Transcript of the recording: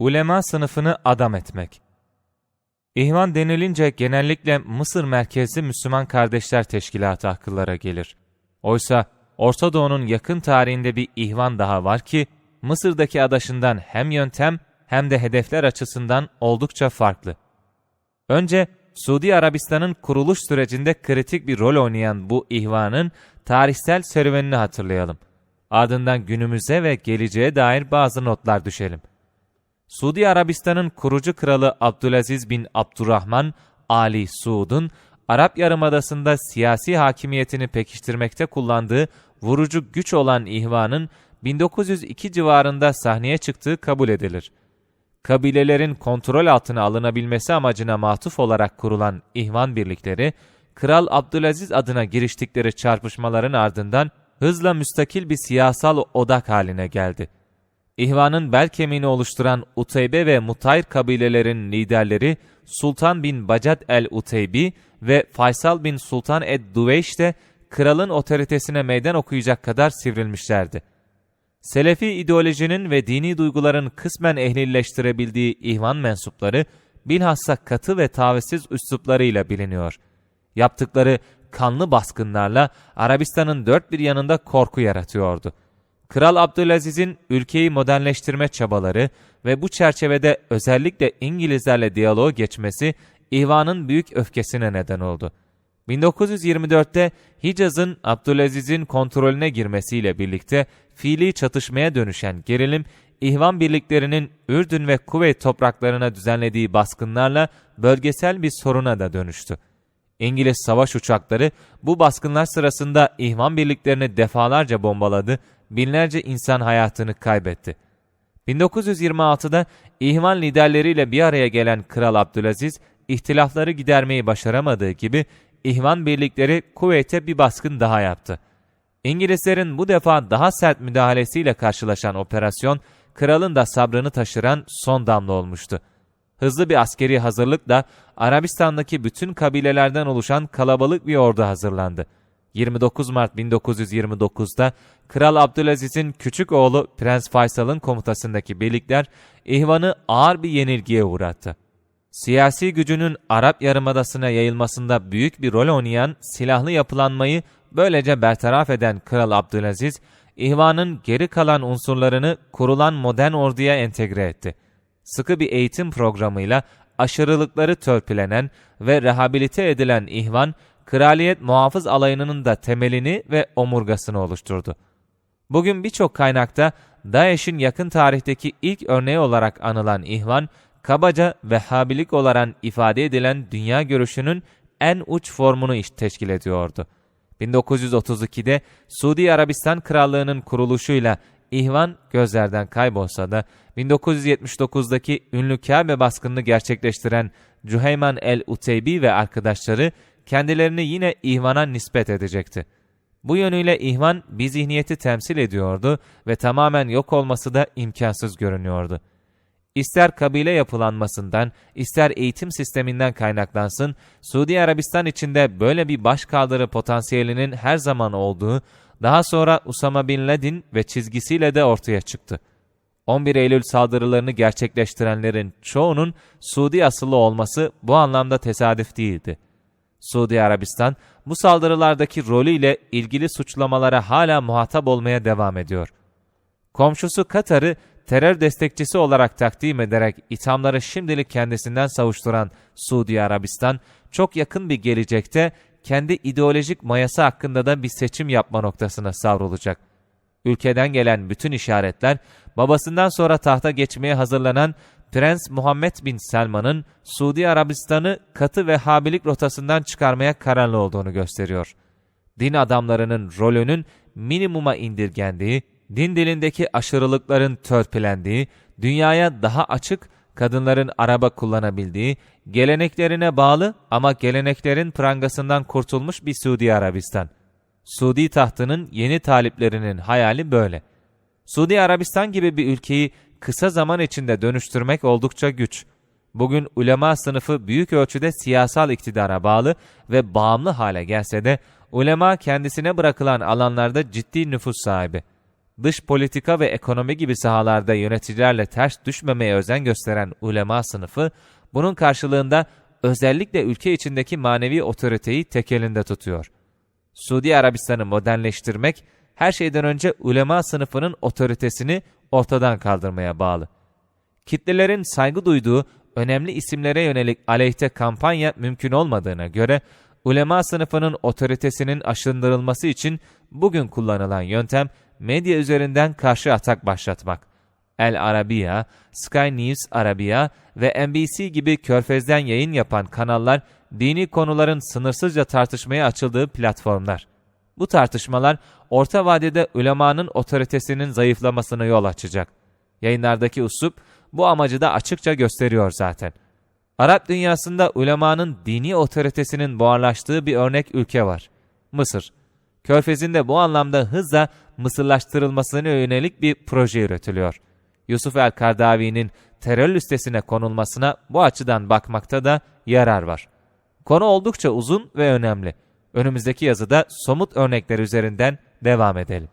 Ulema sınıfını adam etmek. İhvan denilince genellikle Mısır merkezli Müslüman Kardeşler Teşkilatı akıllara gelir. Oysa Orta Doğu'nun yakın tarihinde bir ihvan daha var ki, Mısır'daki adaşından hem yöntem hem de hedefler açısından oldukça farklı. Önce Suudi Arabistan'ın kuruluş sürecinde kritik bir rol oynayan bu ihvanın tarihsel serüvenini hatırlayalım. Ardından günümüze ve geleceğe dair bazı notlar düşelim. Suudi Arabistan'ın kurucu kralı Abdülaziz bin Abdurrahman Ali Suud'un Arap Yarımadası'nda siyasi hakimiyetini pekiştirmekte kullandığı vurucu güç olan ihvanın 1902 civarında sahneye çıktığı kabul edilir. Kabilelerin kontrol altına alınabilmesi amacına matuf olarak kurulan ihvan birlikleri, Kral Abdülaziz adına giriştikleri çarpışmaların ardından hızla müstakil bir siyasal odak haline geldi. İhvanın bel kemiğini oluşturan Uteybe ve Mutayr kabilelerin liderleri Sultan bin Bacad el-Uteybi ve Faysal bin Sultan ed-Duveyş de kralın otoritesine meydan okuyacak kadar sivrilmişlerdi. Selefi ideolojinin ve dini duyguların kısmen ehlileştirebildiği ihvan mensupları bilhassa katı ve tavizsiz üsluplarıyla biliniyor. Yaptıkları kanlı baskınlarla Arabistan'ın dört bir yanında korku yaratıyordu. Kral Abdülaziz'in ülkeyi modernleştirme çabaları ve bu çerçevede özellikle İngilizlerle diyaloğa geçmesi ihvanın büyük öfkesine neden oldu. 1924'te Hicaz'ın Abdülaziz'in kontrolüne girmesiyle birlikte fiili çatışmaya dönüşen gerilim, İhvan birliklerinin Ürdün ve Kuveyt topraklarına düzenlediği baskınlarla bölgesel bir soruna da dönüştü. İngiliz savaş uçakları bu baskınlar sırasında İhvan birliklerini defalarca bombaladı, binlerce insan hayatını kaybetti. 1926'da İhvan liderleriyle bir araya gelen Kral Abdülaziz, ihtilafları gidermeyi başaramadığı gibi İhvan birlikleri Kuveyt'e bir baskın daha yaptı. İngilizlerin bu defa daha sert müdahalesiyle karşılaşan operasyon, kralın da sabrını taşıran son damla olmuştu. Hızlı bir askeri hazırlıkla Arabistan'daki bütün kabilelerden oluşan kalabalık bir ordu hazırlandı. 29 Mart 1929'da Kral Abdülaziz'in küçük oğlu Prens Faysal'ın komutasındaki birlikler İhvan'ı ağır bir yenilgiye uğrattı. Siyasi gücünün Arap Yarımadası'na yayılmasında büyük bir rol oynayan silahlı yapılanmayı böylece bertaraf eden Kral Abdülaziz, İhvan'ın geri kalan unsurlarını kurulan modern orduya entegre etti. Sıkı bir eğitim programıyla aşırılıkları törpülenen ve rehabilite edilen İhvan, Kraliyet Muhafız Alayı'nın da temelini ve omurgasını oluşturdu. Bugün birçok kaynakta DAEŞ'in yakın tarihteki ilk örneği olarak anılan İhvan, kabaca Vehhabilik olarak ifade edilen dünya görüşünün en uç formunu teşkil ediyordu. 1932'de Suudi Arabistan Krallığı'nın kuruluşuyla İhvan gözlerden kaybolsa da 1979'daki ünlü Kabe baskınını gerçekleştiren Cüheyman el-Uteybi ve arkadaşları kendilerini yine İhvan'a nispet edecekti. Bu yönüyle İhvan bir zihniyeti temsil ediyordu ve tamamen yok olması da imkansız görünüyordu. İster kabile yapılanmasından, ister eğitim sisteminden kaynaklansın, Suudi Arabistan içinde böyle bir başkaldırı potansiyelinin her zaman olduğu, daha sonra Usama Bin Laden ve çizgisiyle de ortaya çıktı. 11 Eylül saldırılarını gerçekleştirenlerin çoğunun Suudi asıllı olması bu anlamda tesadüf değildi. Suudi Arabistan bu saldırılardaki rolüyle ilgili suçlamalara hala muhatap olmaya devam ediyor. Komşusu Katar'ı terör destekçisi olarak takdim ederek ithamları şimdilik kendisinden savuşturan Suudi Arabistan, çok yakın bir gelecekte kendi ideolojik mayası hakkında da bir seçim yapma noktasına savrulacak. Ülkeden gelen bütün işaretler, babasından sonra tahta geçmeye hazırlanan Prens Muhammed bin Selman'ın Suudi Arabistan'ı katı ve habilik rotasından çıkarmaya kararlı olduğunu gösteriyor. Din adamlarının rolünün minimuma indirgendiği, din dilindeki aşırılıkların törpülendiği, dünyaya daha açık, kadınların araba kullanabildiği, geleneklerine bağlı ama geleneklerin prangasından kurtulmuş bir Suudi Arabistan. Suudi tahtının yeni taliplerinin hayali böyle. Suudi Arabistan gibi bir ülkeyi kısa zaman içinde dönüştürmek oldukça güç. Bugün ulema sınıfı büyük ölçüde siyasal iktidara bağlı ve bağımlı hale gelse de ulema kendisine bırakılan alanlarda ciddi nüfus sahibi. Dış politika ve ekonomi gibi sahalarda yöneticilerle ters düşmemeye özen gösteren ulema sınıfı, bunun karşılığında özellikle ülke içindeki manevi otoriteyi tek elinde tutuyor. Suudi Arabistan'ı modernleştirmek, her şeyden önce ulema sınıfının otoritesini ortadan kaldırmaya bağlı. Kitlelerin saygı duyduğu önemli isimlere yönelik aleyhte kampanya mümkün olmadığına göre, ulema sınıfının otoritesinin aşındırılması için bugün kullanılan yöntem, medya üzerinden karşı atak başlatmak. El Arabiya, Sky News Arabiya ve NBC gibi körfezden yayın yapan kanallar, dini konuların sınırsızca tartışmaya açıldığı platformlar. Bu tartışmalar, orta vadede ulemanın otoritesinin zayıflamasına yol açacak. Yayınlardaki usup, bu amacı da açıkça gösteriyor zaten. Arap dünyasında ulemanın dini otoritesinin buharlaştığı bir örnek ülke var. Mısır. Körfez'in de bu anlamda hızla Mısırlaştırılmasına yönelik bir proje üretiliyor. Yusuf el-Kardavi'nin terör listesine konulmasına bu açıdan bakmakta da yarar var. Konu oldukça uzun ve önemli. Önümüzdeki yazıda somut örnekler üzerinden devam edelim.